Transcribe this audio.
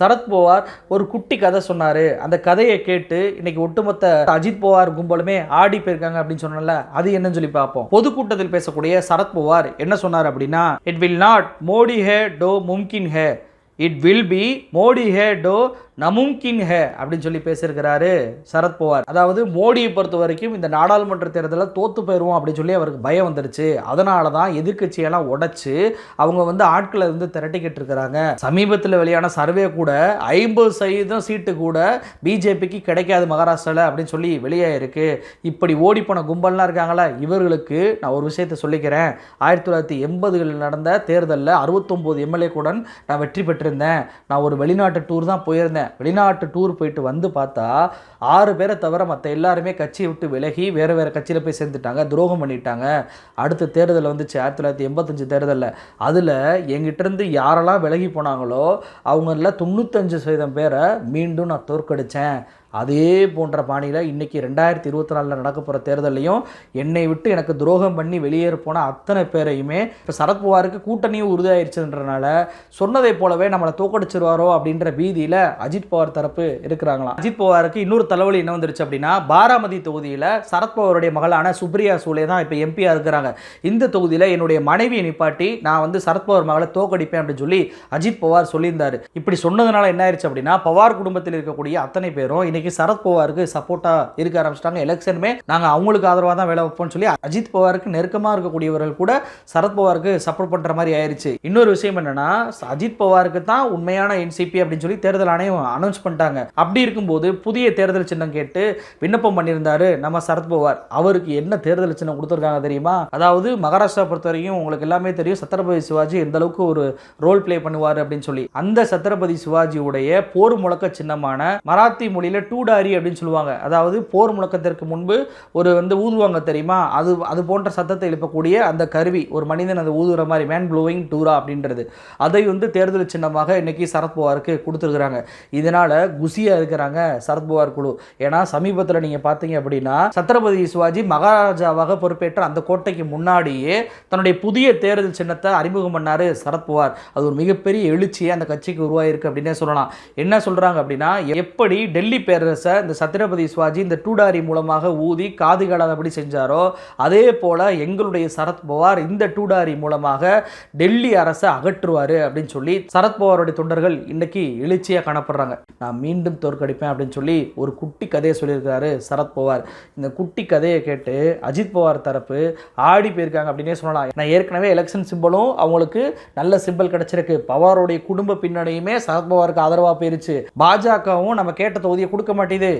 சரத்பவார் ஒரு குட்டி கதை சொன்னார். அந்த கதையை கேட்டு இன்னைக்கு ஒட்டுமொத்த அஜித் பவார் கும்பலுமே ஆடி போயிருக்காங்க அப்படின்னு சொன்னல அது என்னன்னு சொல்லி பார்ப்போம். பொதுக்கூட்டத்தில் பேசக்கூடிய சரத் பவார் என்ன சொன்னார் அப்படின்னா இட் வில் நாட் மோடி ஹே டோ மும்கின் ஹே இட் வில் பி மோடி ஹே டோ நமும்கின் ஹே அப்படின்னு சொல்லி பேசியிருக்கிறாரு சரத்பவார் அதாவது மோடியை பொறுத்த வரைக்கும் இந்த நாடாளுமன்ற தேர்தலில் தோத்து போயிடுவோம் அப்படின்னு சொல்லி அவருக்கு பயம் வந்துருச்சு. அதனால தான் எதிர்க்கட்சியெல்லாம் உடைச்சு அவங்க வந்து ஆட்களை வந்து திரட்டிக்கிட்டு இருக்கிறாங்க. சமீபத்தில் வெளியான சர்வே கூட ஐம்பது சதவீதம் சீட்டு கூட பிஜேபிக்கு கிடைக்காது மகாராஷ்டிராவில் அப்படின்னு சொல்லி வெளியே இருக்கு. இப்படி ஓடி போன கும்பல்லாம் இருக்காங்களா? இவர்களுக்கு நான் ஒரு விஷயத்தை சொல்லிக்கிறேன். ஆயிரத்தி தொள்ளாயிரத்தி எண்பதுகளில் நடந்த தேர்தலில் அறுபத்தொம்போது எம்எல்ஏக்குடன் நான் வெற்றி பெற்றிருந்தேன். நான் ஒரு வெளிநாட்டு டூர் தான் போயிருந்தேன். வெளிநாட்டு டூர் போயிட்டு வந்து பார்த்தா ஆறு பேரை தவிர மற்ற எல்லாருமே கட்சியை விட்டு விலகி வேறு வேறு கட்சியில் போய் சேர்ந்துட்டாங்க துரோகம் பண்ணிட்டாங்க. அடுத்த தேர்தல் வந்துச்சு ஆயிரத்தி தொள்ளாயிரத்தி எண்பத்தஞ்சு தேர்தலில். அதில் எங்கிட்டேருந்து யாரெல்லாம் விலகி போனாங்களோ அவங்களில் தொண்ணூத்தஞ்சு சதவீதம் பேரை மீண்டும் நான் தோற்கடித்தேன் அதே போன்ற பாணியில் இன்றைக்கி ரெண்டாயிரத்தி இருபத்தி நாலில் நடக்க போகிற தேர்தலையும் என்னை விட்டு எனக்கு துரோகம் பண்ணி வெளியேற போன அத்தனை பேரையுமே இப்போ சரத்பவாருக்கு கூட்டணியும் உறுதியாயிருச்சுன்றனால சொன்னதை போலவே நம்மளை தோக்கடிச்சிருவாரோ அப்படின்ற பீதியில் அஜித் பவார் தரப்பு இருக்கிறாங்களாம். அஜித் பவாருக்கு இன்னொரு தலைவலி என்ன வந்துருச்சு அப்படின்னா பாராமதி தொகுதியில் சரத்பவாருடைய மகளான சுப்ரியா சூலே தான் இப்போ எம்பியாக இருக்கிறாங்க. இந்த தொகுதியில் என்னுடைய மனைவியை நிப்பாட்டி நான் வந்து சரத்பவார் மகளை தோக்கடிப்பேன் அப்படின்னு சொல்லி அஜித் பவார் சொல்லியிருந்தார். இப்படி சொன்னதுனால என்ன ஆயிடுச்சு அப்படின்னா பவார் குடும்பத்தில் இருக்கக்கூடிய அத்தனை பேரும் இன்னைக்கு சரத் பவாருக்கு சப்போர்ட்டாக இருக்க ஆரம்பிச்சிட்டாங்க. எலெக்ஷனுமே நாங்கள் அவங்களுக்கு ஆதரவாக தான் வேலை வைப்போம்னு சொல்லி அஜித் பவாருக்கு நெருக்கமாக இருக்கக்கூடியவர்கள் கூட சரத் பவாருக்கு சப்போர்ட் பண்ணுற மாதிரி ஆயிடுச்சு இன்னொரு விஷயம் என்னன்னா அஜித் பவாருக்கு தான் உண்மையான என்சிபி அப்படின்னு சொல்லி தேர்தல் ஆணையம் அனௌன்ஸ் பண்ணிட்டாங்க. அப்படி இருக்கும்போது புதிய தேர்தல் சின்னம் கேட்டு விண்ணப்பம் பண்ணியிருந்தாரு நம்ம சரத் பவார். அவருக்கு என்ன தேர்தல் சின்னம் கொடுத்துருக்காங்க தெரியுமா? அதாவது மகாராஷ்டிரா பொறுத்த வரைக்கும் உங்களுக்கு எல்லாமே தெரியும். சத்ரபதி சிவாஜி எந்த அளவுக்கு ஒரு ரோல் ப்ளே பண்ணுவார் அப்படின்னு சொல்லி. அந்த சத்ரபதி சிவாஜியுடைய போர் முழக்க சின்னமான மராத்தி மொழியில் டூடாரி அப்படின்னு சொல்லுவாங்க. அதாவது போர் முழக்கத்திற்கு முன்பு ஒரு வந்து ஊதுவாங்க தெரியுமா? அது அது போன்ற சத்தத்தை எழுப்பக்கூடிய அந்த கருவி ஒரு மனிதன் அதை ஊதுகிற மாதிரி மேன் ப்ளோவிங் டூரா அப்படின்றது. அதை வந்து தேர்தல் சின்னமாக இன்றைக்கி சரத்பவாருக்கு கொடுத்துருக்குறாங்க. இதனால் குசியாக இருக்கிறாங்க சரத்பவார் குழு. ஏன்னா சமீபத்தில் நீங்கள் பார்த்தீங்க அப்படின்னா சத்ரபதி சிவாஜி மகாராஜாவாக பொறுப்பேற்ற அந்த கோட்டைக்கு முன்னாடியே தன்னுடைய புதிய தேர்தல் சின்னத்தை அறிமுகம் பண்ணாரு சரத்பவார் அது ஒரு மிகப்பெரிய எழுச்சியை அந்த கட்சிக்கு உருவாயிருக்கு அப்படின்னே சொல்லலாம். என்ன சொல்கிறாங்க அப்படின்னா எப்படி டெல்லி பேரரசை இந்த சத்ரபதி சிவாஜி இந்த டூடாரி மூலமாக ஊதி காது காலாதபடி செஞ்சாரோ அதே போல் எங்களுடைய சரத்பவார் இந்த டூடாரி மூலமாக டெல்லி அரசை அகற்றுவார் அப்படின்னு சொல்லி சரத்பவாருடைய தொண்டர்கள் இன்னைக்கு எழுச்சியாக காணப்படுறாங்க. நான் மீண்டும் தோற்கடிப்பேன் அப்படின்னு சொல்லி ஒரு குட்டி கதையை சொல்லியிருக்காரு சரத்பவார் இந்த குட்டி கதையை கேட்டு அஜித் பவார் தரப்பு ஆடி போயிருக்காங்க அப்படின்னே சொல்லலாம். நான் ஏற்கனவே எலெக்ஷன் சிம்பிளும் அவங்களுக்கு நல்ல சிம்பிள் கிடைச்சிருக்கு. பவாருடைய குடும்ப பின்னணியுமே சரத்பவாருக்கு ஆதரவாக போயிருச்சு. பாஜகவும் நம்ம கேட்ட தொகுதியை கொடுக்க கொடுக்க மாட்டேது